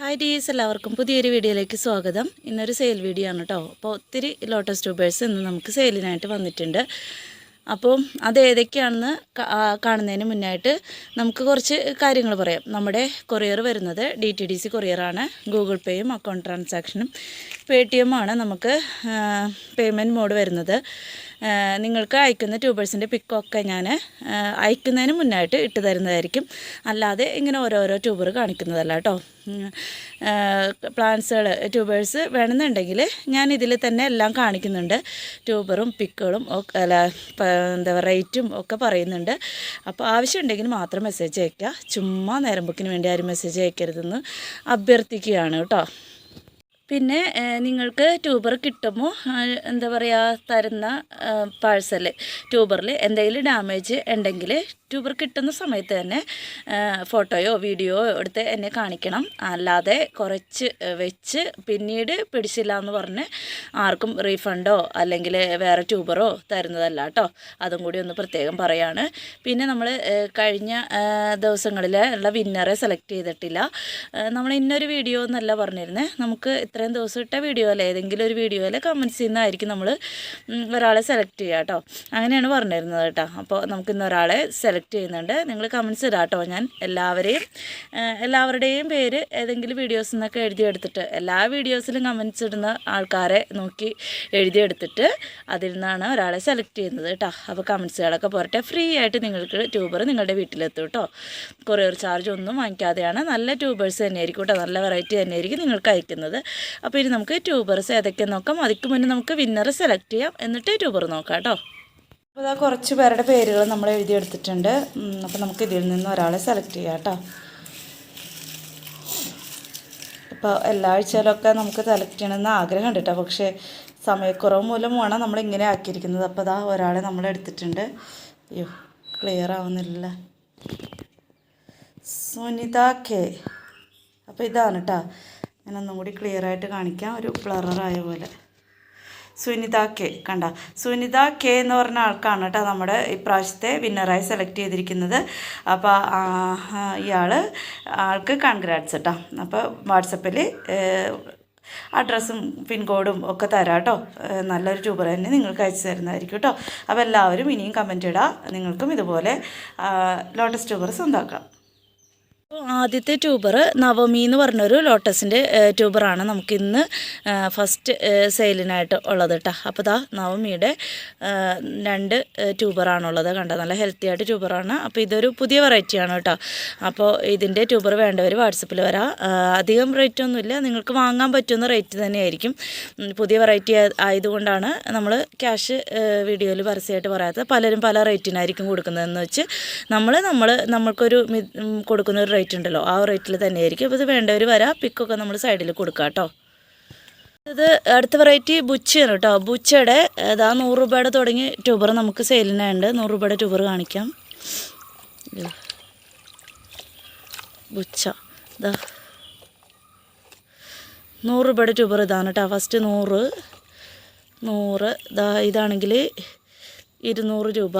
Hi ഡീസ് എല്ലാവർക്കും പുതിയൊരു വീഡിയോയിലേക്ക് സ്വാഗതം. ഇന്നൊരു സെയിൽ വീഡിയോ ആണ് കേട്ടോ അപ്പോൾ ഒത്തിരി ലോട്ടസ് ട്യൂബേഴ്സ് ഇന്ന് നമുക്ക് സെയിലിനായിട്ട് വന്നിട്ടുണ്ട്. അപ്പോൾ അത് ഏതൊക്കെയാണെന്ന് കാണുന്നതിന് മുന്നായിട്ട് നമുക്ക് കുറച്ച് കാര്യങ്ങൾ പറയാം. നമ്മുടെ കൊറിയർ വരുന്നത് ഡി ടി ഡി സി കൊറിയറാണ് ഗൂഗിൾ പേയും അക്കൗണ്ട് ട്രാൻസാക്ഷനും പേ ടി എം ആണ് നമുക്ക് പേയ്മെന്റ് മോഡ് വരുന്നത്. നിങ്ങൾക്ക് അയക്കുന്ന ട്യൂബേഴ്സിന്റെ പിക്കൊക്കെ ഞാൻ അയക്കുന്നതിന് മുന്നായിട്ട് ഇട്ട് തരുന്നതായിരിക്കും. അല്ലാതെ ഇങ്ങനെ ഓരോരോ ട്യൂബർ കാണിക്കുന്നതല്ല കേട്ടോ. പ്ലാന്റ്സുകൾ ട്യൂബേഴ്സ് വേണമെന്നുണ്ടെങ്കിൽ ഞാൻ ഇതിൽ തന്നെ എല്ലാം കാണിക്കുന്നുണ്ട്. ട്യൂബറും പിക്കുകളും ഒക്കെ അല്ല എന്താ പറയുക റേറ്റും ഒക്കെ പറയുന്നുണ്ട്. അപ്പോൾ ആവശ്യമുണ്ടെങ്കിൽ മാത്രം മെസ്സേജ് അയക്കുക ചുമ്മാ നേരമ്പുക്കിന് വേണ്ടി ആരും മെസ്സേജ് അയക്കരുതെന്ന് അഭ്യർത്ഥിക്കുകയാണ് കേട്ടോ. പിന്നെ നിങ്ങൾക്ക് ട്യൂബർ കിട്ടുമ്പോൾ എന്താ പറയുക തരുന്ന പാഴ്സൽ ട്യൂബറിൽ എന്തെങ്കിലും ഡാമേജ് ഉണ്ടെങ്കിൽ ട്യൂബർ കിട്ടുന്ന സമയത്ത് തന്നെ ഫോട്ടോയോ വീഡിയോയോ എടുത്ത് എന്നെ കാണിക്കണം. അല്ലാതെ കുറച്ച് വെച്ച് പിന്നീട് പിടിച്ചില്ല എന്ന് പറഞ്ഞ് ആർക്കും റീഫണ്ടോ അല്ലെങ്കിൽ വേറെ ട്യൂബറോ തരുന്നതല്ല കേട്ടോ. അതും കൂടി ഒന്ന് പ്രത്യേകം പറയാണ്. പിന്നെ നമ്മൾ കഴിഞ്ഞ ദിവസങ്ങളിൽ ഉള്ള വിന്നറെ സെലക്ട് ചെയ്തിട്ടില്ല. നമ്മൾ ഇന്നൊരു വീഡിയോ എന്നല്ല പറഞ്ഞിരുന്നത് നമുക്ക് ഇത്രയും ദിവസം ഇട്ട വീഡിയോ അല്ലേ? ഏതെങ്കിലും ഒരു വീഡിയോയിൽ കമൻസ് ചെയ്യുന്നതായിരിക്കും നമ്മൾ ഒരാളെ സെലക്ട് ചെയ്യുക കേട്ടോ. അങ്ങനെയാണ് പറഞ്ഞിരുന്നത് കേട്ടോ. അപ്പോൾ നമുക്ക് ഇന്നൊരാളെ സെലക്ട് ചെയ്യുന്നുണ്ട്. നിങ്ങൾ കമൻസ് ഇടാം കേട്ടോ ഞാൻ എല്ലാവരെയും എല്ലാവരുടെയും പേര് ഏതെങ്കിലും വീഡിയോസിൽ നിന്നൊക്കെ എഴുതിയെടുത്തിട്ട് എല്ലാ വീഡിയോസിലും കമൻസ് ഇടുന്ന ആൾക്കാരെ നോക്കി എഴുതിയെടുത്തിട്ട് അതിൽ നിന്നാണ് ഒരാളെ സെലക്ട് ചെയ്യുന്നത് കേട്ടോ. അപ്പോൾ കമൻസുകളൊക്കെ പോരട്ടെ. ഫ്രീ ആയിട്ട് നിങ്ങൾക്ക് ട്യൂബർ നിങ്ങളുടെ വീട്ടിലെത്തും കേട്ടോ. കൊറിയർ ചാർജ് ഒന്നും വാങ്ങിക്കാതെയാണ് നല്ല ട്യൂബേഴ്സ് തന്നെയായിരിക്കും കേട്ടോ. നല്ല വെറൈറ്റി തന്നെയായിരിക്കും നിങ്ങൾക്ക് അയക്കുന്നത്. അപ്പോൾ ഇനി നമുക്ക് ട്യൂബേഴ്സ് ഏതൊക്കെ നോക്കാം അതിക്ക് മുന്നേ നമുക്ക് വിന്നർ സെലക്ട് ചെയ്യാം. എന്നിട്ട് ട്യൂബർ നോക്കാം കേട്ടോ. അപ്പോൾ ഇതാ കുറച്ച് പേരുടെ പേരുകൾ നമ്മൾ എഴുതിയെടുത്തിട്ടുണ്ട് അപ്പോൾ നമുക്ക് ഇതിൽ നിന്ന് ഒരാളെ സെലക്ട് ചെയ്യാം കേട്ടോ. ഇപ്പോൾ എല്ലാ ആഴ്ചയിലൊക്കെ നമുക്ക് സെലക്ട് ചെയ്യണമെന്ന് ആഗ്രഹമുണ്ട് കേട്ടോ. പക്ഷേ സമയക്കുറവ് മൂലമാണ് നമ്മൾ ഇങ്ങനെ ആക്കിയിരിക്കുന്നത്. അപ്പോൾ ഇതാ ഒരാളെ നമ്മൾ എടുത്തിട്ടുണ്ട്. അയ്യോ ക്ലിയർ ആവുന്നില്ല സുനിത കെ അപ്പോൾ ഇതാണ് കേട്ടോ. ഞാൻ ഒന്നും കൂടി ക്ലിയർ ആയിട്ട് കാണിക്കാം. ഒരു ബ്ലറായ പോലെ. സുനിത കെ. കണ്ട? സുനിത കെ എന്ന് പറഞ്ഞ ആൾക്കാണ് കേട്ടോ നമ്മുടെ ഇപ്രാവശ്യത്തെ വിന്നറായി സെലക്ട് ചെയ്തിരിക്കുന്നത്. അപ്പോൾ ഇയാൾ ആൾക്ക് കൺഗ്രാറ്റ്സ് കേട്ടോ അപ്പോൾ വാട്സപ്പിൽ അഡ്രസ്സും പിൻകോഡും ഒക്കെ തരാം കേട്ടോ നല്ലൊരു ട്യൂബർ തന്നെ നിങ്ങൾക്ക് അയച്ചു തരുന്നതായിരിക്കും കേട്ടോ അപ്പോൾ എല്ലാവരും ഇനിയും കമന്റ് ഇടുക നിങ്ങൾക്കും ഇതുപോലെ ലോട്ടസ് ട്യൂബർ സ്വന്തമാക്കാം ആദ്യത്തെ ട്യൂബർ നവമി എന്ന് പറഞ്ഞൊരു ലോട്ടസിന്റെ ട്യൂബറാണ് നമുക്കിന്ന് ഫസ്റ്റ് സെയിലിനായിട്ട് ഉള്ളത് കേട്ടോ അപ്പോൾ ദാ നവമിയുടെ രണ്ട് ട്യൂബറാണുള്ളത്. കണ്ടോ? നല്ല ഹെൽത്തി ആയിട്ട് ട്യൂബറാണ്. അപ്പോൾ ഇതൊരു പുതിയ വെറൈറ്റിയാണ് കേട്ടോ അപ്പോൾ ഇതിന്റെ ട്യൂബർ വേണ്ടവർ വാട്സപ്പിൽ വരാം. അധികം റേറ്റ് ഒന്നുമില്ല നിങ്ങൾക്ക് വാങ്ങാൻ പറ്റുന്ന റേറ്റ് തന്നെയായിരിക്കും. പുതിയ വെറൈറ്റി ആയതുകൊണ്ടാണ് നമ്മൾ ക്യാഷ് വീഡിയോയിൽ പരസ്യമായിട്ട് പറയാത്തത്. പലരും പല റേറ്റിനായിരിക്കും കൊടുക്കുന്നതെന്ന് വെച്ച് നമ്മൾ നമ്മൾ നമ്മൾക്കൊരു കൊടുക്കുന്ന ഒരു റേറ്റ് ഉണ്ടല്ലോ. ആ റേറ്റിൽ തന്നെയായിരിക്കും. അപ്പോൾ ഇത് വേണ്ടവർ വരാം. പിക്കൊക്കെ നമ്മൾ സൈഡിൽ കൊടുക്കാം കേട്ടോ ഇത് അടുത്ത വെറൈറ്റി ബുച്ചയാണ് കേട്ടോ ബുച്ചയുടെ ഇതാ നൂറ് രൂപയുടെ തുടങ്ങി ട്യൂബർ നമുക്ക് സെയിലിനുണ്ട് നൂറ് രൂപയുടെ ട്യൂബർ കാണിക്കാം. ബുച്ച ഇതാ. നൂറ് രൂപയുടെ ട്യൂബർ ഇതാണ് കേട്ടോ ഫസ്റ്റ് നൂറ് നൂറ്. ഇതാ ഇതാണെങ്കിൽ ഇരുന്നൂറ് രൂപ.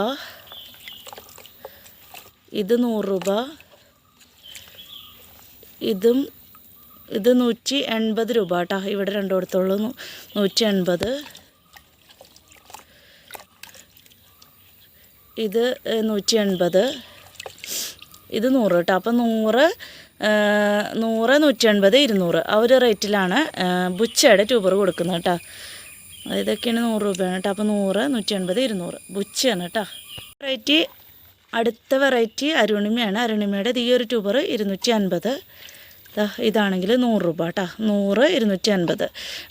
ഇത് നൂറ് രൂപ. ഇതും ഇത് നൂറ്റി എൺപത് രൂപ കേട്ടോ. ഇവിടെ രണ്ടിടത്തുള്ളൂ. നൂറ്റി എൺപത്. ഇത് നൂറ്റി എൺപത്. ഇത് നൂറ് കേട്ടോ. അപ്പം നൂറ് നൂറ് നൂറ്റി എൺപത് ഇരുന്നൂറ്. ആ ഒരു റേറ്റിലാണ് ബുച്ചയുടെ ട്യൂബർ കൊടുക്കുന്നത് കേട്ടോ. ഇതൊക്കെയാണ് നൂറ് രൂപയാണ് കേട്ടോ. അപ്പോൾ നൂറ് നൂറ്റി എൺപത് ഇരുന്നൂറ്. ബുച്ചയാണ് കേട്ടോ. വെറൈറ്റി അടുത്ത വെറൈറ്റി അരുണിമയാണ്. അരുണിമയുടെ ഈ ഒരു ട്യൂബർ ഇരുന്നൂറ്റി അൻപത്. ഇതാണെങ്കിൽ നൂറ് രൂപ കേട്ടോ നൂറ് ഇരുന്നൂറ്റി അൻപത്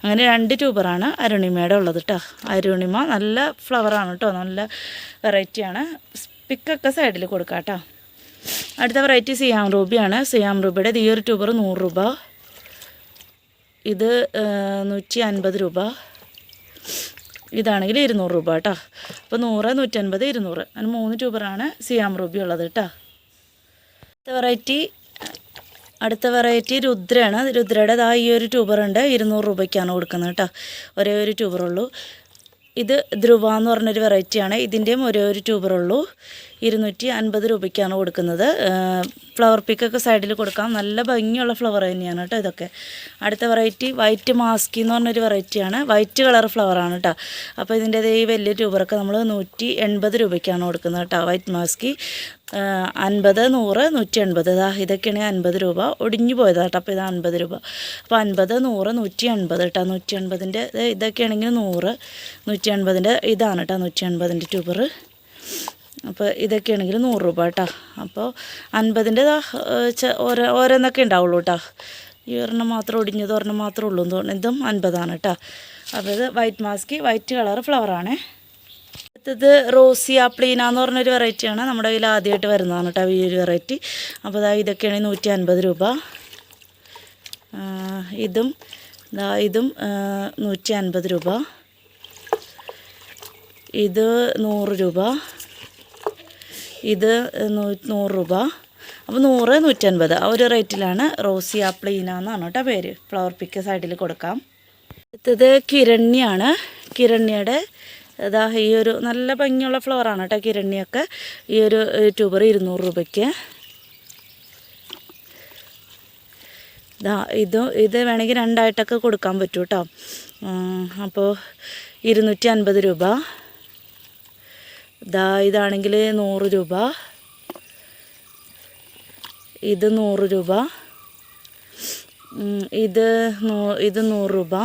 അങ്ങനെ രണ്ട് ട്യൂബറാണ് അരുണിമയുടെ ഉള്ളത് കേട്ടോ അരുണിമ നല്ല ഫ്ലവറാണ് കേട്ടോ നല്ല വെറൈറ്റിയാണ് പിക്കൊക്കെ സൈഡിൽ കൊടുക്കാം കേട്ടോ അടുത്ത വെറൈറ്റി സിയാം റൂബിയാണ് സിയാം റൂബിയുടെ ഈ ഒരു ട്യൂബർ നൂറ് രൂപ. ഇത് നൂറ്റി അൻപത് രൂപ. ഇതാണെങ്കിൽ ഇരുന്നൂറ് രൂപ കേട്ടോ അപ്പോൾ നൂറ് നൂറ്റൻപത് ഇരുന്നൂറ്. അങ്ങനെ മൂന്ന് ട്യൂബറാണ് സിയാം റൂബി ഉള്ളത് കേട്ടോ അടുത്ത വെറൈറ്റി അടുത്ത വെറൈറ്റി രുദ്രയാണ്. രുദ്രയുടെ ദാ ഈ ഒരു ട്യൂബറുണ്ട് ഇരുന്നൂറ് രൂപയ്ക്കാണ് കൊടുക്കുന്നത് കേട്ടോ. ഒരേ ഒരു ട്യൂബറുള്ളൂ ഇത് ധ്രുവ എന്ന് പറഞ്ഞൊരു വെറൈറ്റിയാണ് ഇതിന്റെയും ഒരേ ഒരു ട്യൂബറുള്ളൂ ഇരുന്നൂറ്റി അൻപത് രൂപയ്ക്കാണ് കൊടുക്കുന്നത്. ഫ്ലവർ പിക്കൊക്കെ സൈഡിൽ കൊടുക്കാം. നല്ല ഭംഗിയുള്ള ഫ്ലവർ തന്നെയാണ് കേട്ടോ ഇതൊക്കെ. അടുത്ത വെറൈറ്റി വൈറ്റ് മാസ്കി എന്ന് പറഞ്ഞൊരു വെറൈറ്റിയാണ് വൈറ്റ് കളർ ഫ്ലവറാണ് കേട്ടോ. അപ്പോൾ ഇതിന്റെ ഈ വലിയ ട്യൂബറൊക്കെ നമ്മൾ നൂറ്റി എൺപത് രൂപയ്ക്കാണ് കൊടുക്കുന്നത് കേട്ടോ. വൈറ്റ് മാസ്കി അൻപത് നൂറ് നൂറ്റി അൻപത് ഇതാ ഇതൊക്കെയാണ് അൻപത് രൂപ. ഒടിഞ്ഞു പോയതാണ് കേട്ടോ. അപ്പോൾ ഇത് അൻപത് രൂപ. അപ്പോൾ അൻപത് നൂറ് നൂറ്റി അൻപത് കേട്ടോ. നൂറ്റി അൻപതിന്റെ ഇതൊക്കെയാണെങ്കിൽ നൂറ് നൂറ്റി അൻപതിന്റെ ഇതാണ് കേട്ടോ. നൂറ്റി അൻപതിന്റെ ട്യൂബർ അപ്പോൾ ഇതൊക്കെയാണെങ്കിൽ നൂറ് രൂപ കേട്ടോ. അപ്പോൾ അൻപതിന്റെ ഓരോ ഓരോന്നൊക്കെ ഉണ്ടാവുള്ളൂ കേട്ടോ. ഈ ഒരെണ്ണം മാത്രം ഒടിഞ്ഞത് ഒരെണ്ണം മാത്രമേ ഉള്ളൂ എന്ന് തോന്നുന്നു. ഇതും അൻപതാണ് കേട്ടോ. അപ്പോൾ ഇത് വൈറ്റ് മാസ്ക് വൈറ്റ് കളർ ഫ്ലവറാണേ. അടുത്തത് റോസി ആപ്ലീന എന്ന് പറഞ്ഞൊരു വെറൈറ്റിയാണ് നമ്മുടെ കയ്യിൽ ആദ്യമായിട്ട് വരുന്നതാണ് കേട്ടോ ഈ ഒരു വെറൈറ്റി അപ്പോൾ ദാ ഇതൊക്കെയാണ് നൂറ്റി അൻപത് രൂപ. ഇതും ഇതാ ഇതും നൂറ്റി അൻപത് രൂപ. ഇത് നൂറ് രൂപ. ഇത് നൂറ് രൂപ. അപ്പോൾ നൂറ് നൂറ്റൻപത് ആ ഒരു റേറ്റിലാണ് റോസി ആപ്ലീന എന്നാണ് കേട്ടോ പേര്. ഫ്ലവർ പിക്ക് സൈഡിൽ കൊടുക്കാം. അടുത്തത് കിരണ്യാണ്. കിരണ്യയുടെ ഇതാ ഈ ഒരു നല്ല ഭംഗിയുള്ള ഫ്ലവറാണ് കേട്ടോ കിരണിയൊക്കെ. ഈ ഒരു ട്യൂബർ ഇരുന്നൂറ് രൂപയ്ക്ക്. ഇതാ ഇത് ഇത് വേണമെങ്കിൽ രണ്ടായിട്ടൊക്കെ കൊടുക്കാൻ പറ്റും കേട്ടോ അപ്പോൾ ഇരുന്നൂറ്റി അൻപത് രൂപ. ഇതാ ഇതാണെങ്കിൽ നൂറ് രൂപ. ഇത് നൂറ് രൂപ. ഇത് നൂ ഇത് നൂറ് രൂപ.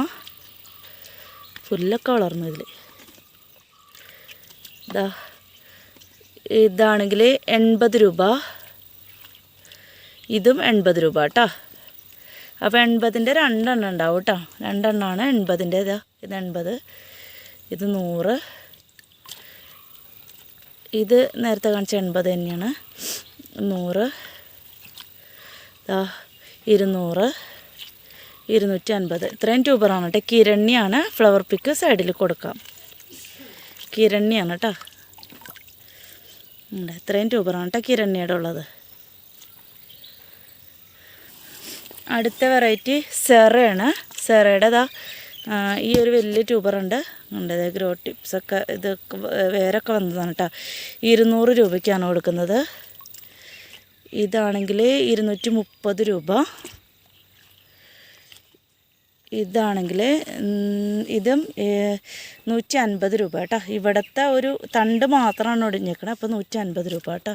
പുല്ലൊക്കെ വളർന്നു ഇതിൽ ഇതാ ഇതാണെങ്കിൽ എൺപത് രൂപ. ഇതും എൺപത് രൂപ കേട്ടോ അപ്പോൾ എൺപതിന്റെ രണ്ടെണ്ണം ഉണ്ടാവും കേട്ടോ രണ്ടെണ്ണമാണ് എൺപതിന്റെ ഇതാ. ഇത് എൺപത് ഇത് നൂറ്. ഇത് നേരത്തെ കാണിച്ച എൺപത് തന്നെയാണ്. നൂറ്. ഇരുന്നൂറ്. ഇരുന്നൂറ്റി അൻപത്. ഇത്രയും ട്യൂബറാണ് കേട്ടോ കിരണ്യാണ് ഫ്ലവർ പിക്ക് സൈഡിൽ കൊടുക്കാം. കിരണ്യാണ് കേട്ടോ ഉണ്ട് ഇത്രയും ട്യൂബറാണ് കേട്ടോ കിരണ്യയുടെ ഉള്ളത്. അടുത്ത വെറൈറ്റി സെറയാണ്. സെറയുടെ ദാ ഈ ഒരു വലിയ ട്യൂബറുണ്ട് ഉണ്ട്. ഇത് ഗ്രോ ടിപ്സൊക്കെ വ- വേരൊക്കെ വന്നതാണ് കേട്ടോ. ഇരുന്നൂറ് രൂപയ്ക്കാണ് കൊടുക്കുന്നത്. ഇതാണെങ്കിൽ ഇരുന്നൂറ്റി മുപ്പത് രൂപ. ഇതാണെങ്കിൽ ഇതും നൂറ്റി അൻപത് രൂപ കേട്ടോ. ഇവിടുത്തെ ഒരു തണ്ട് മാത്രമാണ് ഒടിഞ്ഞേക്കണത് അപ്പോൾ നൂറ്റി അൻപത് രൂപ കേട്ടോ.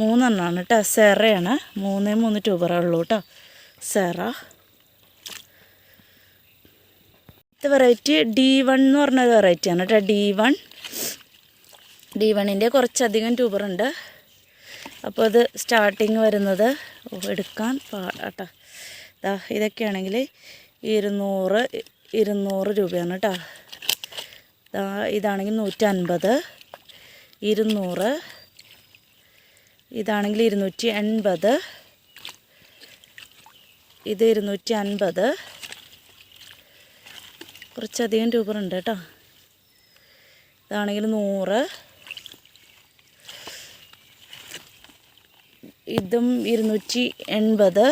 മൂന്നെണ്ണമാണ് കേട്ടോ. സെറയാണ്. മൂന്നേ മൂന്ന് ട്യൂബറേ ഉള്ളൂ കേട്ടോ. സെറ. ഇത് വെറൈറ്റി ഡി വൺ എന്ന് പറഞ്ഞൊരു വെറൈറ്റിയാണ് കേട്ടോ. ഡി വൺ ഡി വണ്ണിന്റെ കുറച്ചധികം ട്യൂബറുണ്ട്. അപ്പോൾ അത് സ്റ്റാർട്ടിങ് വരുന്നത് എടുക്കാൻ പാടാട്ടോ ഇതൊക്കെയാണെങ്കിൽ ഇരുന്നൂറ് ഇരുന്നൂറ് രൂപയാണ് കേട്ടോ. ദാ ഇതാണെങ്കിൽ നൂറ്റൻപത് ഇരുന്നൂറ് ഇതാണെങ്കിൽ ഇരുന്നൂറ്റി എൺപത് ഇത് ഇരുന്നൂറ്റി അൻപത് കുറച്ചധികം രൂപ ഉണ്ട് കേട്ടോ. ഇതാണെങ്കിൽ നൂറ്. ഇതും ഇരുന്നൂറ്റി എൺപത്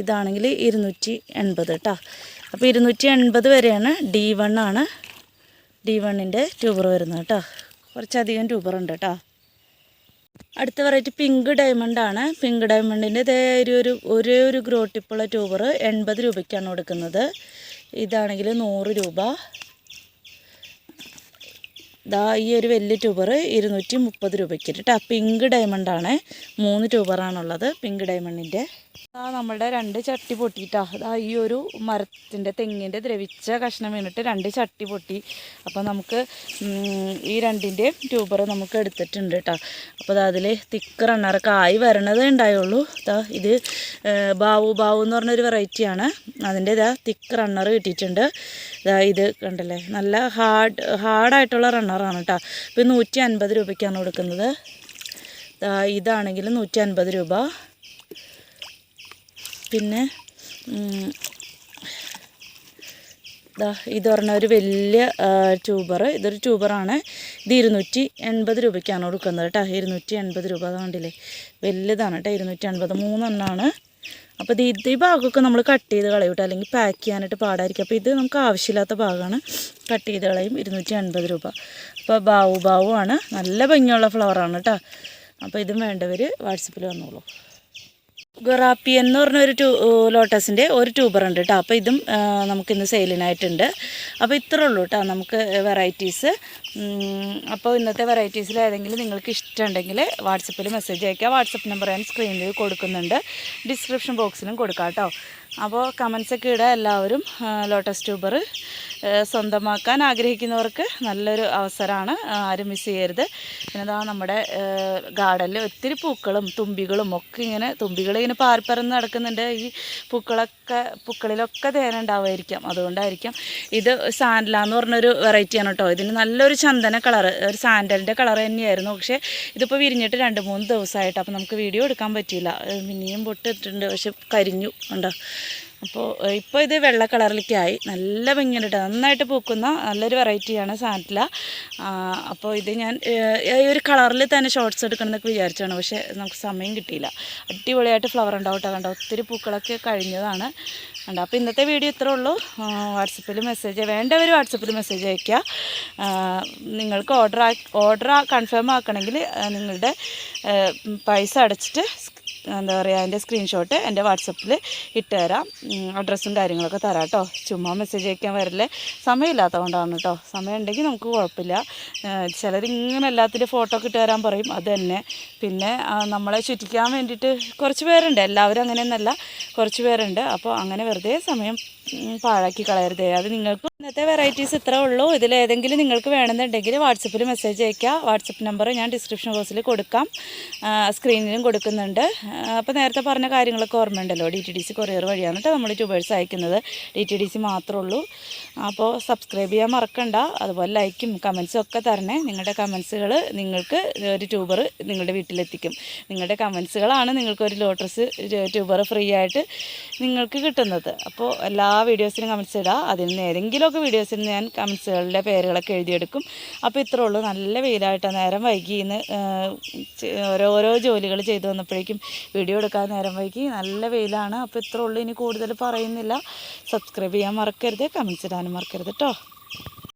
ഇതാണെങ്കിൽ ഇരുന്നൂറ്റി എൺപത് കേട്ടോ അപ്പോൾ ഇരുന്നൂറ്റി എൺപത് വരെയാണ് ഡി വൺ ആണ്. ഡി വണ്ണിന്റെ ട്യൂബർ വരുന്നത് കേട്ടോ കുറച്ചധികം ട്യൂബർ ഉണ്ട് കേട്ടോ അടുത്ത വെറൈറ്റി പിങ്ക് ഡയമണ്ട് ആണ്. പിങ്ക് ഡയമണ്ടിന്റെ ഇതേ ഒരു ഒരു ഒരേ ഗ്രോ ടിപ്പുള്ള ട്യൂബർ എൺപത് രൂപയ്ക്കാണ് കൊടുക്കുന്നത്. ഇതാണെങ്കിൽ നൂറ് രൂപ. ദാ ഈ ഒരു വലിയ ട്യൂബർ ഇരുന്നൂറ്റി മുപ്പത് രൂപയ്ക്ക് കേട്ടോ പിങ്ക് ഡയമണ്ട് ആണ്. മൂന്ന് ട്യൂബറാണുള്ളത് പിങ്ക് ഡയമണ്ടിന്റെ ആ നമ്മളുടെ രണ്ട് ചട്ടി പൊട്ടിയിട്ടാ. അതാ ഈ ഒരു മരത്തിന്റെ തെങ്ങിന്റെ ദ്രവിച്ച കഷ്ണം വീണിട്ട് രണ്ട് ചട്ടി പൊട്ടി. അപ്പോൾ നമുക്ക് ഈ രണ്ടിന്റെയും ട്യൂബർ നമുക്ക് എടുത്തിട്ടുണ്ട് കേട്ടോ അപ്പോൾ അത് അതിൽ തിക്ക് റണ്ണറൊക്കെ ആയി വരണതേ ഉണ്ടായുള്ളൂ. ദാ ഇത് ബാവു ബാവു എന്ന് പറഞ്ഞൊരു വെറൈറ്റിയാണ് അതിന്റെ ഇതാ തിക്ക് റണ്ണർ കിട്ടിയിട്ടുണ്ട്. ഇതാ ഇത് കണ്ടല്ലേ? നല്ല ഹാർഡ് ഹാർഡായിട്ടുള്ള റണ്ണറാണ് കേട്ടോ ഇപ്പോൾ നൂറ്റി അൻപത് രൂപയ്ക്കാണ് കൊടുക്കുന്നത്. ഇതാണെങ്കിൽ നൂറ്റി അൻപത് രൂപ. പിന്നെ ഇതാ ഇത് പറഞ്ഞ ഒരു വലിയ ട്യൂബർ ഇതൊരു ട്യൂബറാണ്. ഇത് ഇരുന്നൂറ്റി എൺപത് രൂപയ്ക്കാണ് കൊടുക്കുന്നത് കേട്ടോ. ഇരുന്നൂറ്റി എൺപത് രൂപ അതുകൊണ്ടില്ലേ വലുതാണ് കേട്ടോ. ഇരുന്നൂറ്റി എൺപത് മൂന്നെണ്ണമാണ് അപ്പോൾ ഇത് ഇത് ഈ ഭാഗമൊക്കെ നമ്മൾ കട്ട് ചെയ്ത് കളയും കേട്ടോ. അല്ലെങ്കിൽ പാക്ക് ചെയ്യാനായിട്ട് പാടായിരിക്കും. അപ്പോൾ ഇത് നമുക്ക് ആവശ്യമില്ലാത്ത ഭാഗമാണ്. കട്ട് ചെയ്ത് കളയും. ഇരുന്നൂറ്റി അൻപത് രൂപ. അപ്പോൾ ബാവു ബാവു ആണ് നല്ല ഭംഗിയുള്ള ഫ്ലവറാണ് കേട്ടോ. അപ്പോൾ ഇതും വേണ്ടവർ വാട്സപ്പിൽ വന്നോളൂ. ഗൊറാപ്പി എന്ന് പറഞ്ഞ ഒരു ടൂ ലോട്ടസിന്റെ ഒരു ട്യൂബർ ഉണ്ട് കേട്ടോ അപ്പോൾ ഇതും നമുക്ക് നമുക്കിന്ന് സെയിലിനായിട്ടുണ്ട്. അപ്പോൾ ഇത്രേ ഉള്ളൂ കേട്ടോ നമുക്ക് വെറൈറ്റീസ്. അപ്പോൾ ഇന്നത്തെ വെറൈറ്റീസിൽ ഏതെങ്കിലും നിങ്ങൾക്ക് ഇഷ്ടമുണ്ടെങ്കിൽ വാട്സപ്പിൽ മെസ്സേജ് അയക്കുക വാട്സപ്പ് നമ്പർ ഞാൻ സ്ക്രീനിൽ കൊടുക്കുന്നുണ്ട്. ഡിസ്ക്രിപ്ഷൻ ബോക്സിലും കൊടുക്കാം കേട്ടോ അപ്പോൾ കമൻസൊക്കെ ഇടുക എല്ലാവരും. ലോട്ടസ് ട്യൂബർ സ്വന്തമാക്കാൻ ആഗ്രഹിക്കുന്നവർക്ക് നല്ലൊരു അവസരമാണ്. ആരും മിസ് ചെയ്യരുത്. പിന്നെ ഇതാ നമ്മുടെ ഗാർഡനിൽ ഒത്തിരി പൂക്കളും തുമ്പികളും ഒക്കെ ഇങ്ങനെ തുമ്പികൾ ഇങ്ങനെ പാർപ്പറന്ന് നടക്കുന്നുണ്ട്. ഈ പൂക്കളൊക്കെ പൂക്കളിലൊക്കെ തേനുണ്ടാവുമായിരിക്കാം അതുകൊണ്ടായിരിക്കാം. ഇത് സാൻഡല എന്ന് പറഞ്ഞൊരു വെറൈറ്റിയാണ് കേട്ടോ. ഇതിന് നല്ലൊരു ചന്ദന കളറ് ഒരു സാൻഡലിന്റെ കളർ തന്നെയായിരുന്നു. പക്ഷേ ഇതിപ്പോൾ വിരിഞ്ഞിട്ട് രണ്ട് മൂന്ന് ദിവസമായിട്ട്. അപ്പോൾ നമുക്ക് വീഡിയോ എടുക്കാൻ പറ്റിയില്ല. മിനിയും പൊട്ടിട്ടുണ്ട്. പക്ഷെ കരിഞ്ഞു. ഉണ്ടോ അപ്പോൾ ഇപ്പോൾ ഇത് വെള്ള കളറിലേക്കായി. നല്ല ഭംഗിയുണ്ട് നന്നായിട്ട് പൂക്കുന്ന നല്ലൊരു വെറൈറ്റിയാണ് സാന്റില അപ്പോൾ ഇത് ഞാൻ ഈ ഒരു കളറിൽ തന്നെ ഷോർട്ട്സ് എടുക്കണം എന്നൊക്കെ വിചാരിച്ചാണ്. പക്ഷേ നമുക്ക് സമയം കിട്ടിയില്ല. അടിപൊളിയായിട്ട് ഫ്ലവർ ഉണ്ടാവും കേട്ടോ കണ്ടോ? ഒത്തിരി പൂക്കളൊക്കെ കഴിഞ്ഞതാണ്. ഉണ്ട് അപ്പോൾ ഇന്നത്തെ വീഡിയോ ഇത്രേ ഉള്ളൂ. വാട്സപ്പിൽ മെസ്സേജ് വേണ്ടവർ വാട്സപ്പിൽ മെസ്സേജ് അയക്കുക നിങ്ങൾക്ക് ഓർഡർ ഓർഡർ കൺഫേം ആക്കണമെങ്കിൽ നിങ്ങളുടെ പൈസ അടച്ചിട്ട് എന്താ പറയുക അതിന്റെ സ്ക്രീൻഷോട്ട് എന്റെ വാട്സപ്പിൽ ഇട്ട് തരാം അഡ്രസ്സും കാര്യങ്ങളൊക്കെ തരാം കേട്ടോ ചുമ്മാ മെസ്സേജ് അയക്കാൻ വരില്ലേ സമയമില്ലാത്തതുകൊണ്ടാണ് കേട്ടോ സമയം ഉണ്ടെങ്കിൽ നമുക്ക് കുഴപ്പമില്ല. ചിലരിങ്ങനെ എല്ലാത്തിന്റെ ഫോട്ടോ ഒക്കെ ഇട്ട് പറയും. അത് തന്നെ. പിന്നെ നമ്മളെ ചുറ്റിക്കാൻ വേണ്ടിയിട്ട് കുറച്ച് പേരുണ്ട്. എല്ലാവരും അങ്ങനെയൊന്നല്ല. കുറച്ച് പേരുണ്ട്. അപ്പോൾ അങ്ങനെ വെറുതെ സമയം പാഴാക്കി കളയരുതേ. അത് നിങ്ങൾക്ക് ഇന്നത്തെ വെറൈറ്റീസ് ഇത്രേ ഉള്ളൂ. ഇതിൽ ഏതെങ്കിലും നിങ്ങൾക്ക് വേണമെന്നുണ്ടെങ്കിൽ വാട്സപ്പിൽ മെസ്സേജ് അയയ്ക്കുക വാട്സപ്പ് നമ്പർ ഞാൻ ഡിസ്ക്രിപ്ഷൻ ബോക്സിൽ കൊടുക്കാം. സ്ക്രീനിലും കൊടുക്കുന്നുണ്ട്. അപ്പോൾ നേരത്തെ പറഞ്ഞ കാര്യങ്ങളൊക്കെ ഓർമ്മയുണ്ടല്ലോ. D T D C courier വഴിയാണ് കേട്ടോ നമ്മൾ ട്യൂബേഴ്സ് അയക്കുന്നത്. ഡി ടി ഡി സി മാത്രമേ ഉള്ളൂ. അപ്പോൾ സബ്സ്ക്രൈബ് ചെയ്യാൻ മറക്കണ്ട. അതുപോലെ ലൈക്കും കമൻസും ഒക്കെ തരണേ. നിങ്ങളുടെ കമൻസുകൾ നിങ്ങൾക്ക് ഒരു ട്യൂബർ നിങ്ങളുടെ വീട്ടിലെത്തിക്കും. നിങ്ങളുടെ കമൻസുകളാണ് നിങ്ങൾക്ക് ഒരു ലോട്ടസ് ട്യൂബർ ഫ്രീ ആയിട്ട് നിങ്ങൾക്ക് കിട്ടുന്നത്. അപ്പോൾ എല്ലാ വീഡിയോസിനും കമൻസ് ഇടുക അതിൽ നിന്ന് ഏതെങ്കിലുമൊക്കെ വീഡിയോസിൽ ഞാൻ കമൻസുകളുടെ പേരുകളൊക്കെ എഴുതിയെടുക്കും. അപ്പോൾ ഇത്രേ ഉള്ളൂ. നല്ല വെയിലായിട്ട് നേരം വൈകി. ഇന്ന് ഓരോരോ ജോലികൾ ചെയ്തു വന്നപ്പോഴേക്കും വീഡിയോ എടുക്കാൻ നേരം വൈകി. നല്ല വെയിലാണ്. അപ്പോൾ ഇത്രേ ഉള്ളൂ. ഇനി കൂടുതൽ പറയുന്നില്ല. സബ്സ്ക്രൈബ് ചെയ്യാൻ മറക്കരുത്. കമൻസ് ഇടാനും മറക്കരുത് കേട്ടോ